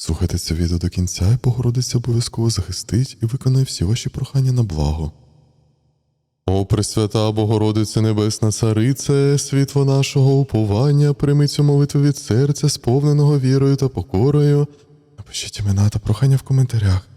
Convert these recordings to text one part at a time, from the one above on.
Слухайте це відео до кінця, і Богородиця обов'язково захистить і виконає всі ваші прохання на благо. О, Пресвята Богородице Небесна Царице, світло нашого уповання, прийми цю молитву від серця, сповненого вірою та покорою. Напишіть імена та прохання в коментарях.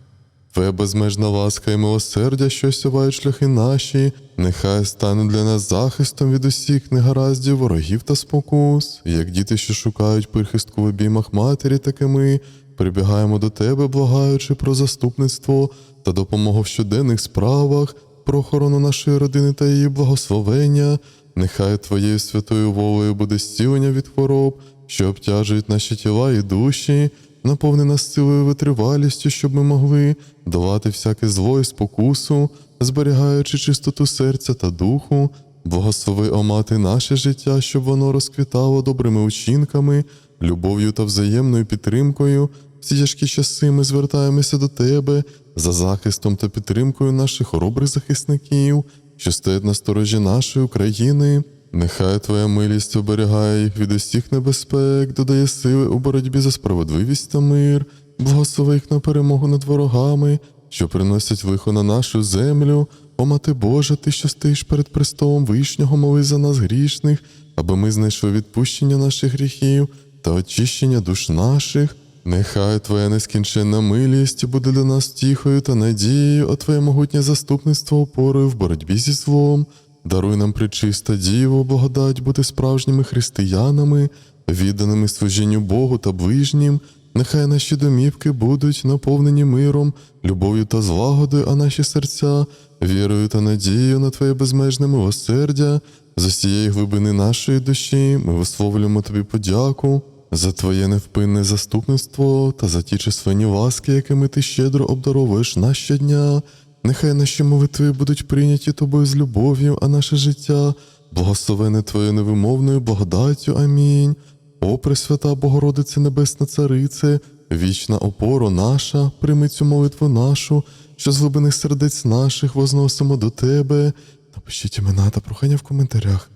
Твоя безмежна ласка і милосердя, що сявають шляхи наші, нехай стане для нас захистом від усіх негараздів, ворогів та спокус. Як діти, що шукають прихистку в обіймах матері, так і ми прибігаємо до тебе, благаючи про заступництво та допомогу в щоденних справах, про охорону нашої родини та її благословення. Нехай Твоєю святою волею буде зцілення від хвороб, що обтяжують наші тіла і душі, наповни нас силою витривалістю, щоб ми могли долати всяке зло і спокусу, зберігаючи чистоту серця та духу. Благослови, о мати, наше життя, щоб воно розквітало добрими учинками, любов'ю та взаємною підтримкою. Всі тяжкі часи ми звертаємося до Тебе за захистом та підтримкою наших хоробрих захисників, що стоять на сторожі нашої України. Нехай Твоя милість оберігає їх від усіх небезпек, додає сили у боротьбі за справедливість та мир, благослови їх на перемогу над ворогами, що приносять лихо на нашу землю. О, Мати Божа, ти, що стоїш перед престолом вишнього, моли за нас грішних, аби ми знайшли відпущення наших гріхів та очищення душ наших. Нехай Твоя нескінченна милість буде для нас тіхою та надією, а Твоє могутнє заступництво опорою в боротьбі зі злом. Даруй нам причиста Діво, благодать бути справжніми християнами, відданими служінню Богу та ближнім. Нехай наші домівки будуть наповнені миром, любов'ю та злагодою, а наші серця вірою та надією на Твоє безмежне милосердя. З усієї глибини нашої душі ми висловлюємо Тобі подяку за Твоє невпинне заступництво та за ті численні ласки, якими ти щедро обдаровуєш нас щодня. Нехай наші молитви будуть прийняті тобою з любов'ю, а наше життя благословене Твоєю невимовною благодаттю. Амінь. О, Пресвята Богородице Небесна Царице, вічна опора наша, прийми цю молитву нашу, що з глибини сердець наших возносимо до Тебе. Напишіть імена та прохання в коментарях.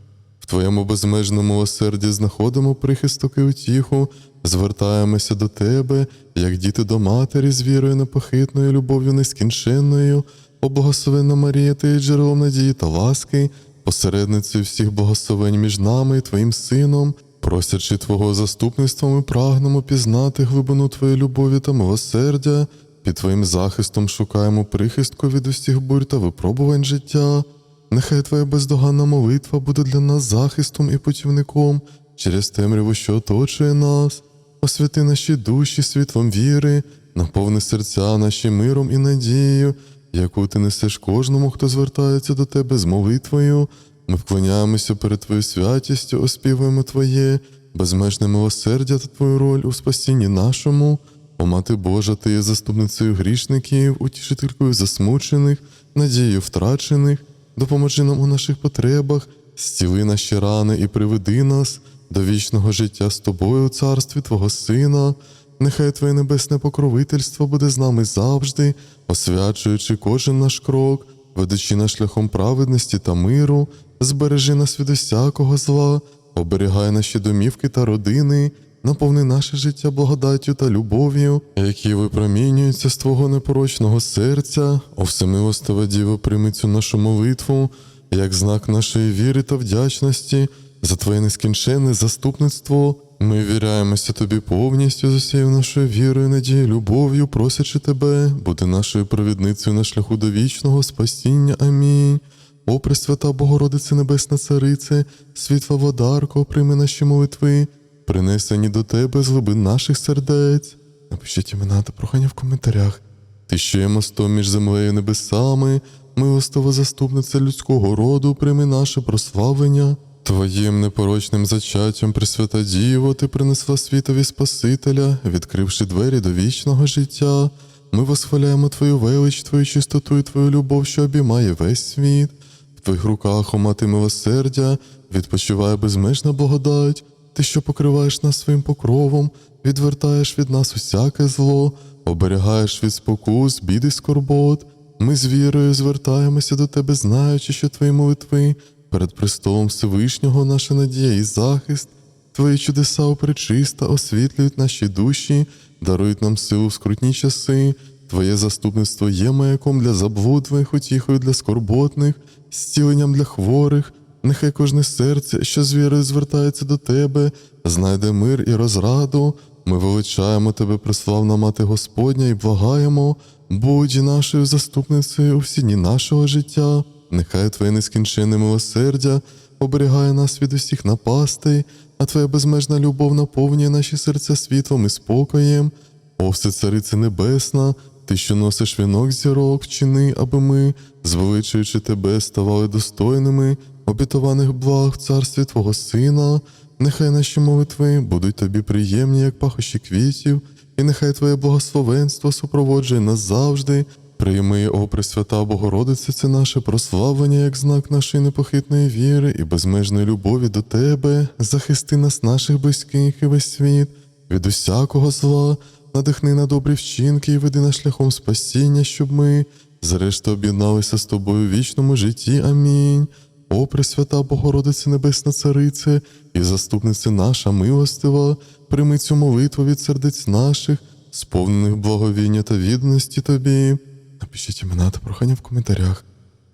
В Твоєму безмежному милосерді знаходимо прихисток і утіху, звертаємося до Тебе, як діти до матері з вірою непохитною, любов'ю нескінченною, О, благословенна Марія, ти є джерелом надії та ласки, посередницею всіх благословень між нами і Твоїм Сином, просячи Твого заступництва, ми прагнемо пізнати глибину Твоєї любові та милосердя. Під Твоїм захистом шукаємо прихистку від усіх бурь та випробувань життя. Нехай Твоя бездоганна молитва буде для нас захистом і путівником через темряву, що оточує нас. Освяти наші душі світлом віри, наповни серця наші миром і надією, яку ти несеш кожному, хто звертається до тебе з молитвою. Ми вклоняємося перед Твоєю святістю, оспівуємо Твоє, безмежне милосердя та Твою роль у спасінні нашому. О, Мати Божа, Ти є заступницею грішників, утішителькою засмучених, надією втрачених. Допоможи нам у наших потребах, зціли наші рани і приведи нас до вічного життя з тобою у царстві Твого Сина. Нехай Твоє небесне покровительство буде з нами завжди, освячуючи кожен наш крок, ведучи нас шляхом праведності та миру, збережи нас від усякого зла, оберігай наші домівки та родини, наповни наше життя благодаттю та любов'ю, які випромінюються з Твого непорочного серця. О всемилостива Діво, прийми цю нашу молитву, як знак нашої віри та вдячності за Твоє нескінченне заступництво. Ми віряємося Тобі повністю з усією нашою вірою, надією, любов'ю, просячи Тебе, бути нашою провідницею на шляху до вічного спасіння. Амінь. О, Пресвята Богородице Небесна Царице, світла водарко, прийми наші молитви, принесені до Тебе з глибин наших сердець. Напишіть імена та прохання в коментарях. Ти що є мостом між землею і небесами, милостива заступниця людського роду, прийми наше прославлення. Твоїм непорочним зачаттям, Пресвята Діво, ти принесла світові Спасителя, відкривши двері до вічного життя. Ми восхваляємо Твою велич, Твою чистоту і Твою любов, що обіймає весь світ. В Твоїх руках, о мати милосердя, відпочиває безмежна благодать. Ти, що покриваєш нас своїм покровом, відвертаєш від нас усяке зло, оберігаєш від спокус, бід і скорбот. Ми з вірою звертаємося до Тебе, знаючи, що Твої молитви перед престолом Всевишнього наша надія і захист. Твої чудеса опречиста освітлюють наші душі, дарують нам силу в скрутні часи. Твоє заступництво є маяком для забудвих, утіхою для скорботних, зціленням для хворих. Нехай кожне серце, що з вірою звертається до тебе, знайде мир і розраду. Ми величаємо тебе, преславна мати Господня, і благаємо, будь нашою заступницею у всі дні нашого життя. Нехай Твоє нескінченне милосердя оберігає нас від усіх напастей, а Твоя безмежна любов наповнює наші серця світлом і спокоєм. О, все царице небесна, ти, що носиш вінок зірок, вчини, аби ми, звеличуючи тебе, ставали достойними обітованих благ в царстві Твого Сина. Нехай наші молитви будуть тобі приємні, як пахощі квітів, і нехай Твоє благословенство супроводжує нас завжди. Прийми, о Пресвята Богородице, це наше прославлення як знак нашої непохитної віри і безмежної любові до Тебе, захисти нас, наших близьких і весь світ, від усякого зла, надихни на добрі вчинки і веди нас шляхом спасіння, щоб ми, зрештою, об'єдналися з тобою в вічному житті. Амінь. О, Пресвята Богородице Небесна Царице і заступниця наша милостива, прийми цю молитву від сердець наших, сповнених благовіння та відданості Тобі. Напишіть імена та прохання в коментарях.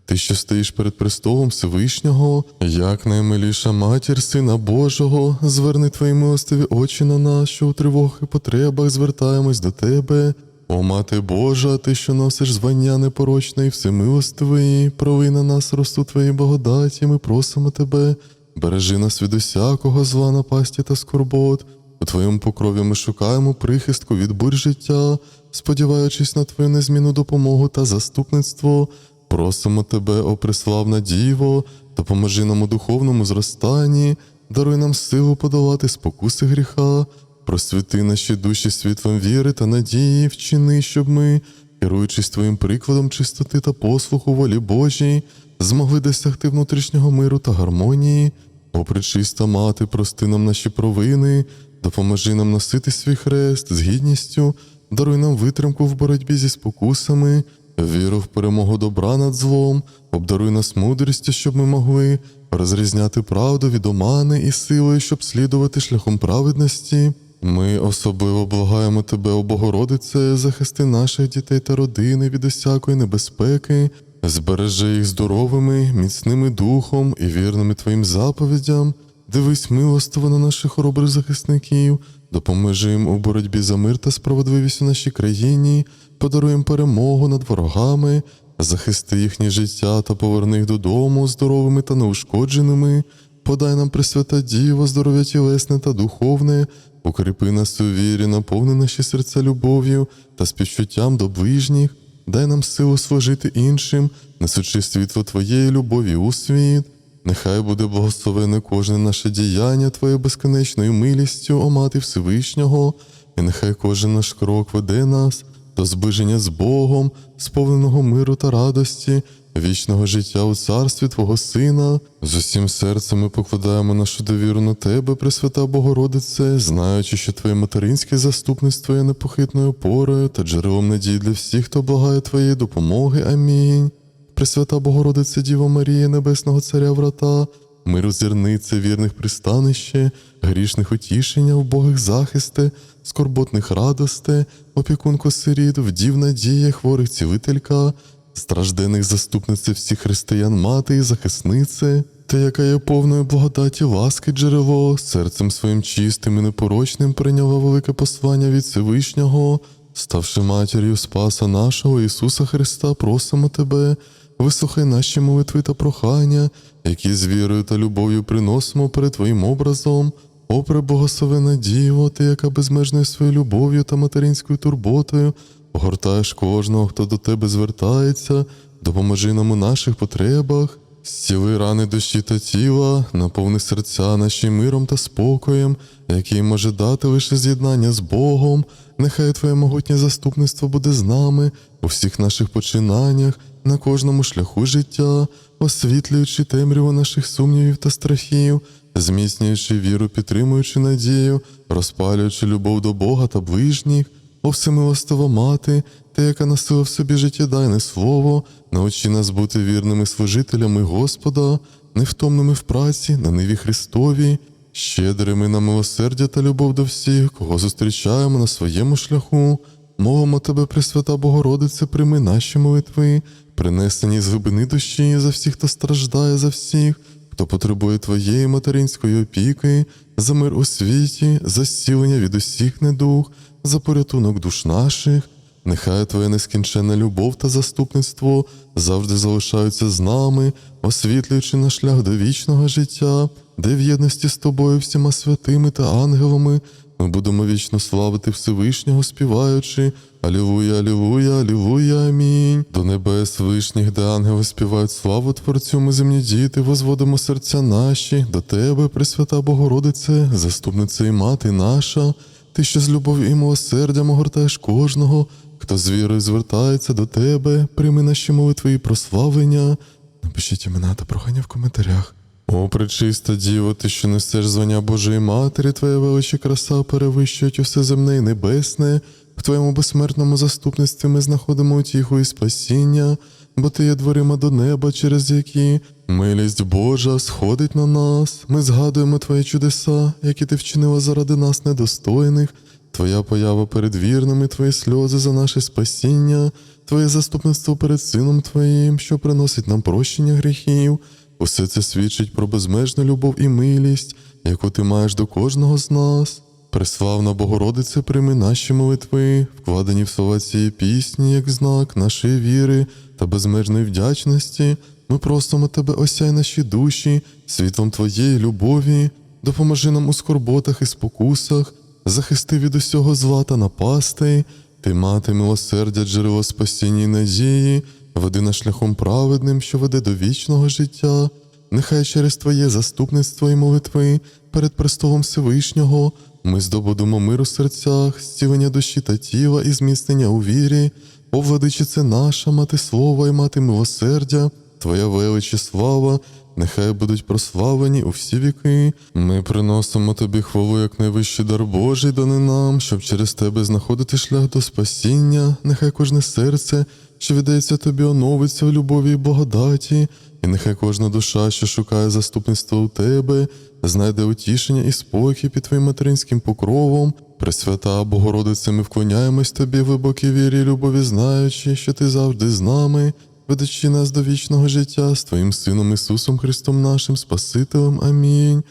Ти, що стоїш перед престолом Всевишнього, як наймиліша матір Сина Божого, зверни твої милостиві очі на нас, що у тривогах і потребах звертаємось до тебе. О, Мати Божа, ти, що носиш звання непорочної всемилостивої, прови на нас росту твої благодаті, ми просимо тебе, бережи нас від усякого зла напасті та скорбот. У твоєму покрові ми шукаємо прихистку від бурь життя, сподіваючись на твою незмінну допомогу та заступництво. Просимо тебе, о преславна Діво, допоможи нам у духовному зростанні, даруй нам силу подолати спокуси гріха, просвіти наші душі світлом віри та надії, вчини, щоб ми, керуючись твоїм прикладом чистоти та послуху волі Божій, змогли досягти внутрішнього миру та гармонії. О, пречиста мати, прости нам наші провини, допоможи нам носити свій хрест з гідністю, даруй нам витримку в боротьбі зі спокусами, віру в перемогу добра над злом, обдаруй нас мудрістю, щоб ми могли розрізняти правду від омани і силою, щоб слідувати шляхом праведності. Ми особливо благаємо тебе, о Богородице, захисти наших дітей та родини від усякої небезпеки, збережи їх здоровими, міцними духом і вірними твоїм заповідям. Дивись милостиво на наших хоробрих захисників, допоможи у боротьбі за мир та справедливість у нашій країні, подаруй перемогу над ворогами, захисти їхнє життя та поверни їх додому здоровими та неушкодженими. Подай нам Пресвята Діво, здоров'я тілесне та духовне, укріпи нас у вірі, наповни наші серця любов'ю та співчуттям до ближніх, дай нам силу служити іншим, несучи світло Твоєї любові у світ. Нехай буде благословене кожне наше діяння Твоєю безконечною милістю, о Мати Всевишнього, і нехай кожен наш крок веде нас до зближення з Богом, сповненого миру та радості, вічного життя у царстві Твого Сина. З усім серцем ми покладаємо нашу довіру на Тебе, Пресвята Богородице, знаючи, що Твоє материнське заступництво є непохитною опорою та джерелом надії для всіх, хто благає Твоєї допомоги. Амінь. Пресвята Богородице Діво Марія, Небесного Царя врата, миру зірнице, вірних пристанище, грішних утішення, вбогих захисте, скорботних радосте, опікунку сиріт, вдів надія, хворих цілителька, страждених заступнице всіх християн, мати і захиснице, та яка є повною благодаті ласки джерело, серцем своїм чистим і непорочним прийняла велике послання від Всевишнього, ставши матір'ю Спаса нашого Ісуса Христа, просимо Тебе, вислухай наші молитви та прохання, які з вірою та любов'ю приносимо перед Твоїм образом. О, преблагословена Діво, ти, яка безмежною своєю любов'ю та материнською турботою огортаєш кожного, хто до тебе звертається, допоможи нам у наших потребах, зціли рани душі та тіла, наповни серця наші миром та спокоєм, який може дати лише з'єднання з Богом. Нехай Твоє могутнє заступництво буде з нами у всіх наших починаннях, на кожному шляху життя, освітлюючи темряву наших сумнівів та страхів, зміцнюючи віру, підтримуючи надію, розпалюючи любов до Бога та ближніх. О всемилостива мати, ти, яка носила в собі життєдайне слово, научи нас бути вірними служителями Господа, невтомними в праці на ниві Христові. Щедрими на милосердя та любов до всіх, кого зустрічаємо на своєму шляху. Мовимо тебе, Пресвята Богородице, прийми наші молитви, принесені з глибини душі за всіх, хто страждає за всіх, хто потребує твоєї материнської опіки, за мир у світі, за зцілення від усіх недуг, за порятунок душ наших. Нехай Твоя нескінченна любов та заступництво завжди залишаються з нами, освітлюючи наш шлях до вічного життя, де в єдності з тобою всіма святими та ангелами ми будемо вічно славити Всевишнього, співаючи Алілуя, Алілуя, Алілуя, Амінь. До небес вишніх, де ангели співають славу Творцю, ми земні діти, возводимо серця наші до Тебе, Пресвята Богородице, заступниця і мати наша. Ти, що з любов'ю і милосердям огортаєш кожного, хто з вірою звертається до тебе, прийми наші молитви і прославлення. Напишіть імена та прохання в коментарях. О, пречиста діво, ти, що несеш звання Божої Матері, твоя величі краса перевищують усе земне і небесне. В твоєму безсмертному заступництві ми знаходимо утіху і спасіння, бо ти є дверима до неба, через які милість Божа сходить на нас. Ми згадуємо твої чудеса, які ти вчинила заради нас недостойних. Твоя поява перед вірними, твої сльози за наше спасіння, твоє заступництво перед Сином Твоїм, що приносить нам прощення гріхів. Усе це свідчить про безмежну любов і милість, яку ти маєш до кожного з нас. Преславна Богородице, прийми наші молитви, вкладені в слова цієї пісні, як знак нашої віри та безмежної вдячності. Ми просимо тебе, осяй наші душі, світлом Твоєї любові, допоможи нам у скорботах і спокусах, захисти від усього зла та напастей, ти мати милосердя, джерело спасіння і надії, веди нас шляхом праведним, що веде до вічного життя. Нехай через Твоє заступництво і молитви перед престолом Всевишнього ми здобудемо мир у серцях, зцілення душі та тіла і зміцнення у вірі. О, владичице наша, мати слова і мати милосердя, Твоя велич слава, нехай будуть прославлені у всі віки. Ми приносимо тобі хвалу як найвищий дар Божий дане нам, щоб через тебе знаходити шлях до спасіння. Нехай кожне серце, що віддається тобі, оновиться в любові і благодаті, і нехай кожна душа, що шукає заступництва у тебе, знайде утішення і спокій під твоїм материнським покровом. Пресвята Богородице, ми вклоняємось тобі в глибокій вірі і любові, знаючи, що ти завжди з нами ведучи нас до вічного життя з Твоїм Сином Ісусом Христом нашим Спасителем. Амінь.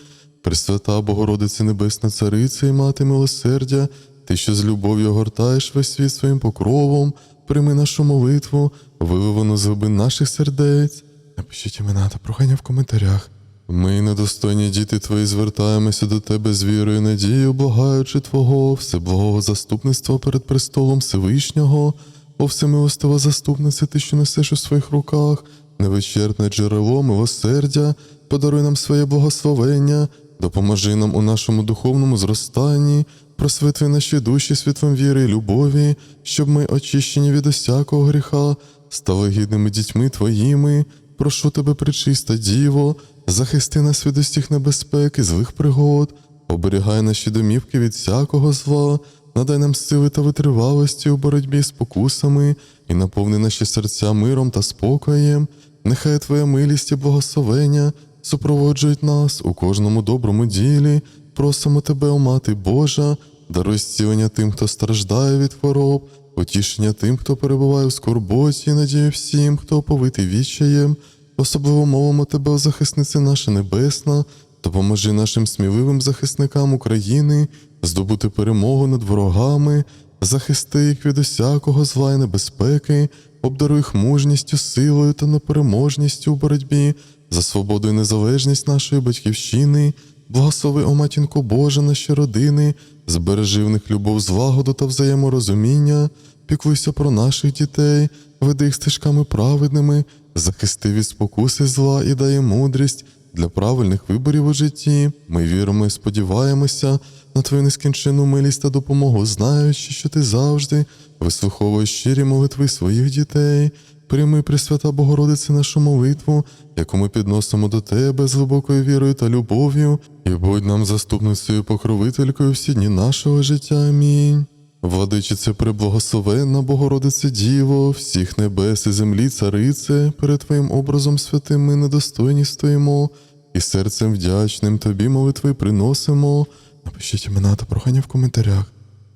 Пресвята Богородице Небесна Цариця і мати милосердя, Ти, що з любов'ю огортаєш весь світ своїм покровом, прийми нашу молитву, виливану з глибин наших сердець. Напишіть імена та прохання в коментарях. Ми, недостойні діти Твої, звертаємося до Тебе з вірою і надією, благаючи Твого, всеблагого заступництва перед престолом Всевишнього. О всемилостива заступниця, ти, що несеш у своїх руках, невичерпне джерело милосердя, подаруй нам своє благословення, допоможи нам у нашому духовному зростанні, просвітли наші душі світлом віри і любові, щоб ми, очищені від усякого гріха, стали гідними дітьми Твоїми. Прошу тебе, причиста Діво, захисти нас від усіх небезпек і злих пригод, оберігай наші домівки від всякого зла надай нам сили та витривалості у боротьбі з покусами і наповни наші серця миром та спокоєм. Нехай Твоя милість і благословення супроводжують нас у кожному доброму ділі. Просимо Тебе, о Мати Божа, даруй зцілення тим, хто страждає від хвороб, утішення тим, хто перебуває у скорботі, надію всім, хто оповитий відчаєм. Особливо мовимо Тебе, о захисниці наша небесна, допоможи нашим сміливим захисникам України здобути перемогу над ворогами, захисти їх від усякого зла і небезпеки, обдаруй їх мужністю, силою та непереможністю у боротьбі за свободу і незалежність нашої батьківщини, благослови, о матінко Божа, наші родини, збережи в них любов, злагоду та взаєморозуміння, піклуйся про наших дітей, веди їх стежками праведними, захисти від спокуси зла і дає мудрість для правильних виборів у житті. Ми віримо і сподіваємося на твою нескінченну милість та допомогу, знаючи, що ти завжди вислуховуєш щирі молитви своїх дітей. Прийми, Пресвята Богородице, нашу молитву, яку ми підносимо до Тебе з глибокою вірою та любов'ю, і будь нам заступницею покровителькою всі дні нашого життя. Амінь. Владичице преблагословенна Богородице Діво, всіх небес і землі, царице, перед Твоїм образом святим ми недостойні стоїмо. і серцем вдячним тобі молитви приносимо. Напишіть імена та прохання в коментарях.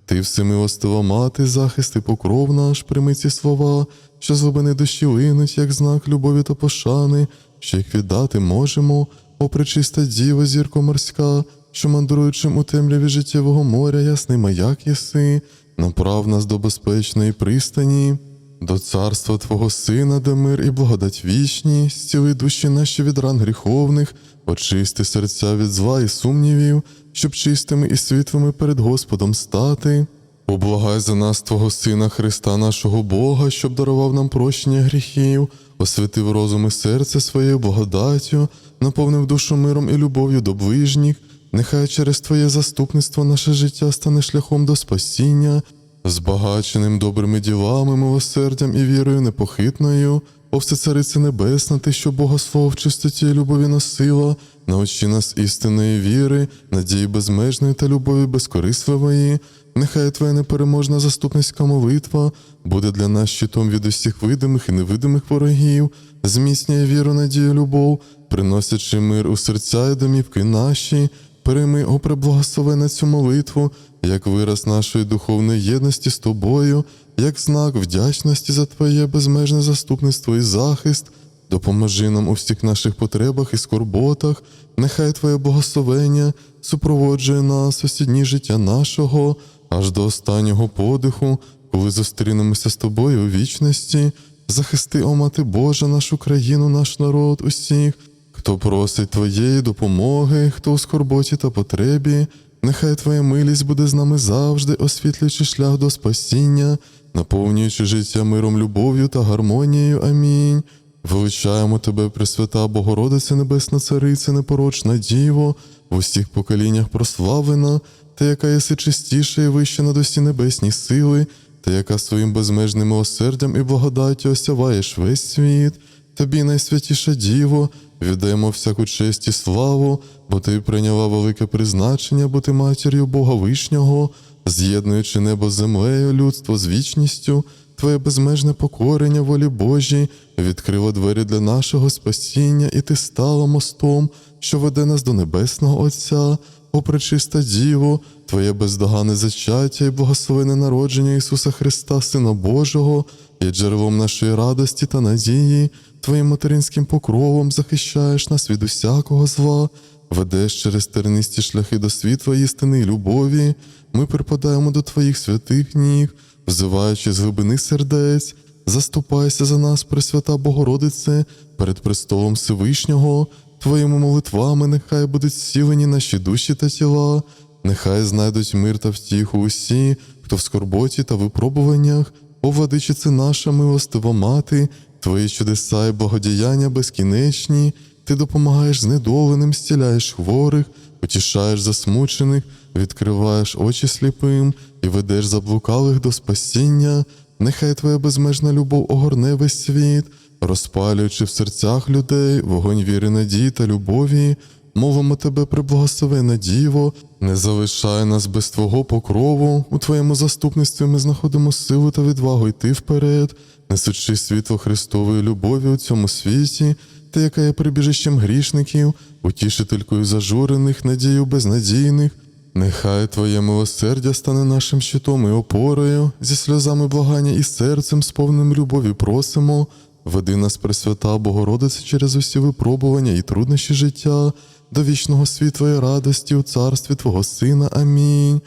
Ти всемилостива мати, захист і покров наш, прийми ці слова, що з глибини душі линуть, як знак любові та пошани, що їх віддати можемо, о пречиста діва, зірко морська, що мандруючим у темряві життєвого моря, ясний маяк єси, направ нас до безпечної пристані, до царства Твого Сина, де мир і благодать вічні, зціли душі наші від ран гріховних, очисти серця від зла і сумнівів, щоб чистими і світлими перед Господом стати. Поблагай за нас Твого Сина Христа, нашого Бога, щоб дарував нам прощення гріхів, освятив розум і серце своєю благодаттю, наповнив душу миром і любов'ю до ближніх. Нехай через Твоє заступництво наше життя стане шляхом до спасіння, збагаченим добрими ділами, милосердям і вірою непохитною. О всецарице Небесна, ти, що Бога свого в чистоті і любові носила, научи нас істинної віри, надії безмежної та любові безкорисливої. Нехай Твоя непереможна заступницька молитва буде для нас щитом від усіх видимих і невидимих ворогів, зміцнює віру, надію, любов, приносячи мир у серця і домівки наші. Прийми, о преблагословена цю молитву, як вираз нашої духовної єдності з тобою, як знак вдячності за Твоє безмежне заступництво і захист. Допоможи нам у всіх наших потребах і скорботах, нехай Твоє благословення супроводжує нас усі дні життя нашого, аж до останнього подиху, коли зустрінемося з тобою у вічності. Захисти, о Мати Божа, нашу країну, наш народ, усіх, хто просить Твоєї допомоги, хто у скорботі та потребі, нехай Твоя милість буде з нами завжди, освітлюючи шлях до спасіння, наповнюючи життя миром, любов'ю та гармонією. Амінь. Величаємо Тебе, Пресвята Богородице Небесна Цариця, непорочна Діво, в усіх поколіннях прославлена, та яка єси чистіша і вища над усі небесні сили, та яка своїм безмежним милосердям і благодаттю осяваєш весь світ. Тобі, найсвятіша Діво, віддаємо всяку честь і славу, бо ти прийняла велике призначення бути матір'ю Бога Вишнього, з'єднуючи небо з землею, людство з вічністю, Твоє безмежне покорення волі Божій відкрило двері для нашого спасіння, і ти стала мостом, що веде нас до небесного Отця. О, пречиста Діво, Твоє бездоганне зачаття і благословене народження Ісуса Христа, Сина Божого, є джерелом нашої радості та надії, Твоїм материнським покровом захищаєш нас від усякого зла, ведеш через тернисті шляхи до світла істини і любові. Ми припадаємо до Твоїх святих ніг, взиваючи з глибини сердець, заступайся за нас, Пресвята Богородице, перед престолом Всевишнього. Твоїми молитвами нехай будуть зцілені наші душі та тіла, нехай знайдуть мир та втіху усі, хто в скорботі та випробуваннях, о владичице наша милостива мати, твої чудеса і благодіяння безкінечні, ти допомагаєш знедоленим, зціляєш хворих, утішаєш засмучених, відкриваєш очі сліпим і ведеш заблукалих до спасіння. Нехай твоя безмежна любов огорне весь світ, розпалюючи в серцях людей вогонь віри, надії та любові, мовимо тебе, приблагословена Діво, не залишай нас без Твого покрову. У Твоєму заступництві ми знаходимо силу та відвагу йти вперед, несучи світло Христової любові у цьому світі, ти, яка є прибіжищем грішників, утішителькою зажурених, надію безнадійних. Нехай Твоє милосердя стане нашим щитом і опорою, зі сльозами благання і серцем, сповненим любові просимо. Веди нас, Пресвята Богородице, через усі випробування і труднощі життя, до вічного світла і радості у царстві Твого Сина. Амінь.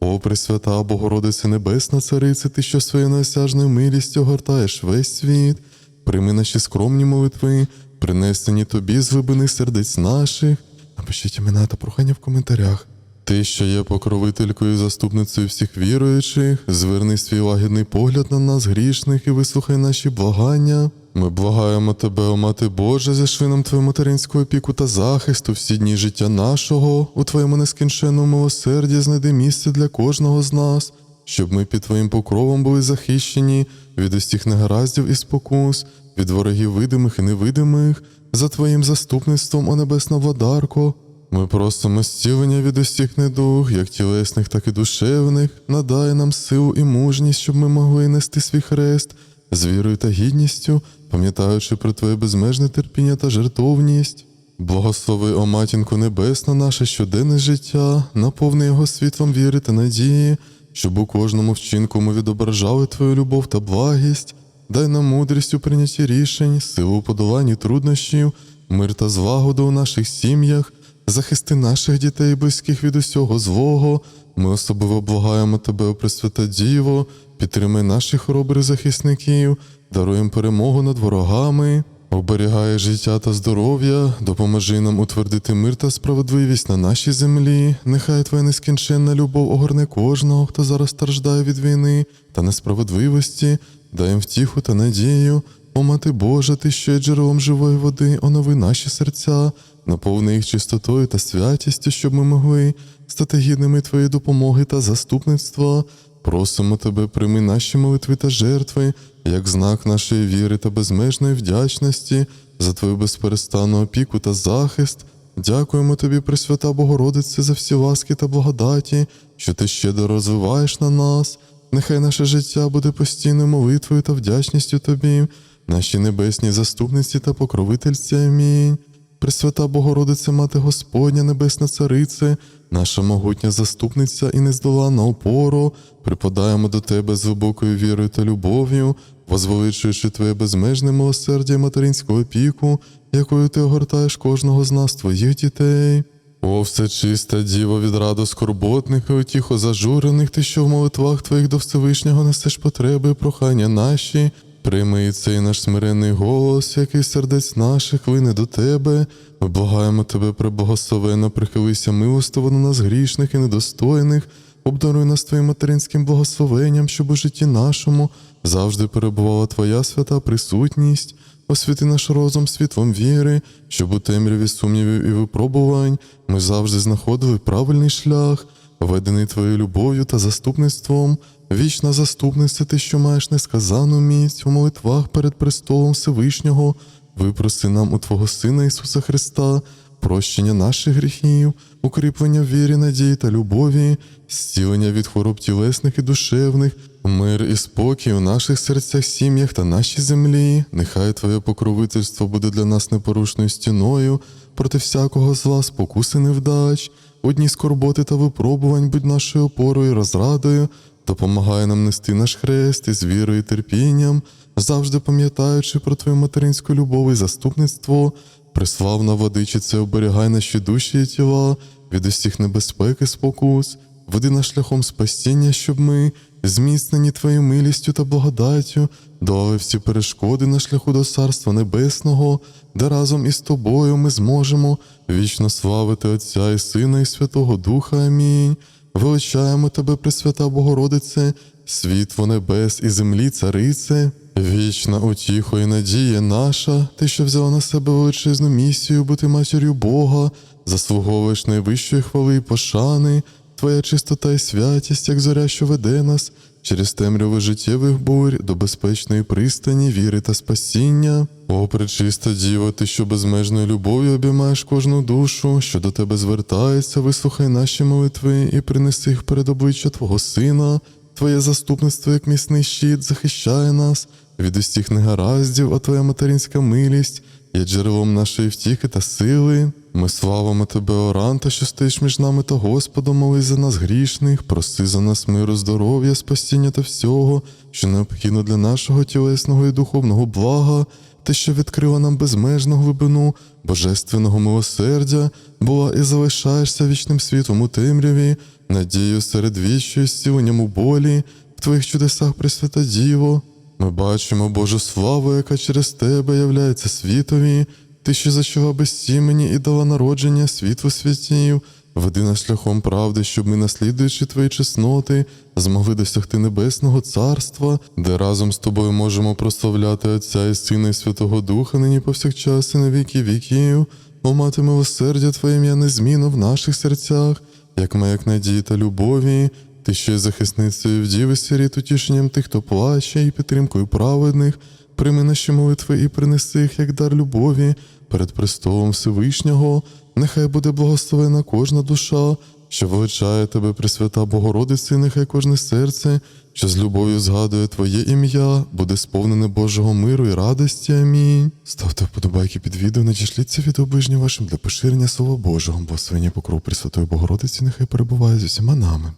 О, Пресвята Богородице Небесна Царице, Ти, що своєю неосяжною милістю огортаєш весь світ, прийми наші скромні молитви, принесені Тобі з глибини сердець наших. Напишіть імена та прохання в коментарях. Ти, що є покровителькою і заступницею всіх віруючих, зверни свій лагідний погляд на нас, грішних, і вислухай наші благання. Ми благаємо тебе, о Мати Божа, зішли нам твою материнську опіку та захисту всі дні життя нашого, у твоєму нескінченному милосерді знайди місце для кожного з нас, щоб ми під твоїм покровом були захищені від усіх негараздів і спокус, від ворогів видимих і невидимих, за твоїм заступництвом, о небесна владарко. Ми просимо зцілення від усіх недуг, як тілесних, так і душевних. Надай нам силу і мужність, щоб ми могли нести свій хрест з вірою та гідністю, пам'ятаючи про Твоє безмежне терпіння та жертовність. Благослови, о матінку небесна, наше щоденне життя, наповни його світлом віри та надії, щоб у кожному вчинку ми відображали Твою любов та благість. Дай нам мудрість у прийнятті рішень, силу у подоланні труднощів, мир та злагоду у наших сім'ях, захисти наших дітей і близьких від усього злого. Ми особливо благаємо Тебе, Пресвята Діво, підтримай наших хоробрих захисників, даруємо перемогу над ворогами, оберігай життя та здоров'я, допоможи нам утвердити мир та справедливість на нашій землі. Нехай Твоя нескінченна любов огорне кожного, хто зараз страждає від війни та несправедливості, дай їм втіху та надію. О, Мати Божа, ти є джерелом живої води, онови наші серця, наповни їх чистотою та святістю, щоб ми могли стати гідними Твоєї допомоги та заступництва. Просимо Тебе, прийми наші молитви та жертви, як знак нашої віри та безмежної вдячності за Твою безперестанну опіку та захист. Дякуємо Тобі, Пресвята Богородице, за всі ласки та благодаті, що Ти щедро розвиваєш на нас. Нехай наше життя буде постійною молитвою та вдячністю Тобі, наші небесні заступниці та покровительці. Амінь. Пресвята Богородице, Мати Господня, Небесна Царице, наша могутня заступниця і нездоланна опору, припадаємо до Тебе з глибокою вірою та любов'ю, возвеличуючи Твоє безмежне милосердя і материнську опіку, якою ти огортаєш кожного з нас, твоїх дітей. О, всечиста діво від раду скорботних і утіхо зажурених, ти, що в молитвах твоїх до Всевишнього несеш потреби і прохання наші. Прийми цей наш смиренний голос, який сердець наших вине до тебе. Ми благаємо тебе, преблагословенно, прихилися милостиво на нас грішних і недостойних, обдаруй нас твоїм материнським благословенням, щоб у житті нашому завжди перебувала твоя свята присутність. Освіти наш розум світлом віри, щоб у темряві сумнівів і випробувань ми завжди знаходили правильний шлях, ведений твоєю любов'ю та заступництвом. Вічна заступниця, ти, що маєш несказану місць у молитвах перед престолом Всевишнього, випроси нам у Твого Сина Ісуса Христа, прощення наших гріхів, укріплення вірі, надії та любові, зцілення від хвороб тілесних і душевних, мир і спокій у наших серцях, сім'ях та нашій землі. Нехай Твоє покровительство буде для нас непорушною стіною, проти всякого зла, спокуси невдач, у дні скорботи та випробувань будь нашою опорою і розрадою. Допомагай нам нести наш хрест із вірою і терпінням, завжди пам'ятаючи про Твою материнську любов і заступництво, приславна водичице, оберігай наші душі і тіла від усіх небезпек і спокус, веди нас шляхом спасіння, щоб ми, зміцнені Твоєю милістю та благодаттю, долали всі перешкоди на шляху до Царства Небесного, де разом із Тобою ми зможемо вічно славити Отця і Сина і Святого Духа. Амінь. Величаємо тебе, Пресвята Богородице, світло небес і землі, царице, вічна утіхо і надія наша, ти, що взяла на себе величезну місію бути матір'ю Бога, заслуговуєш найвищої хвали і пошани, твоя чистота і святість, як зоря, що веде нас через темряви життєвих бурь до безпечної пристані, віри та спасіння. О, пречиста Діво, ти, що безмежною любов'ю обіймаєш кожну душу, що до тебе звертається, вислухай наші молитви і принеси їх перед обличчя Твого Сина. Твоє заступництво, як міцний щит, захищає нас від усіх негараздів, а Твоя материнська милість є джерелом нашої втіхи та сили. Ми славимо Тебе, Оранта, що стоїш між нами та Господом, молись за нас грішних, проси за нас миру, здоров'я, спасіння та всього, що необхідно для нашого тілесного і духовного блага. Ти, що відкрила нам безмежну глибину божественного милосердя, була і залишаєшся вічним світом у темряві, надію серед віччю і зціленням у болі, в твоїх чудесах, Пресвята Діво. Ми бачимо Божу славу, яка через тебе являється світові. Ти, що зачала без сімені і дала народження світлу святів, веди нас шляхом правди, щоб ми, наслідуючи твої чесноти, змогли досягти небесного царства, де разом з тобою можемо прославляти Отця і Сина і Святого Духа, нині повсякчас і на віки віків. О, мати милосердя Твоє ім'я незмінно в наших серцях, як маяк надії та любові. Ти ще захисницею вдіви сиріт, утішенням тих, хто плаче, і підтримкою праведних. Прийми наші молитви і принеси їх як дар любові перед престолом Всевишнього. Нехай буде благословена кожна душа, що величає тебе, Пресвята Богородице, і нехай кожне серце, що з любов'ю згадує Твоє ім'я, буде сповнене Божого миру і радості. Амінь. Ставте вподобайки під відео, надішліться від оближнім вашим для поширення Слова Божого, бо свині покров Пресвятої Богородиці нехай перебуває з усіма нами.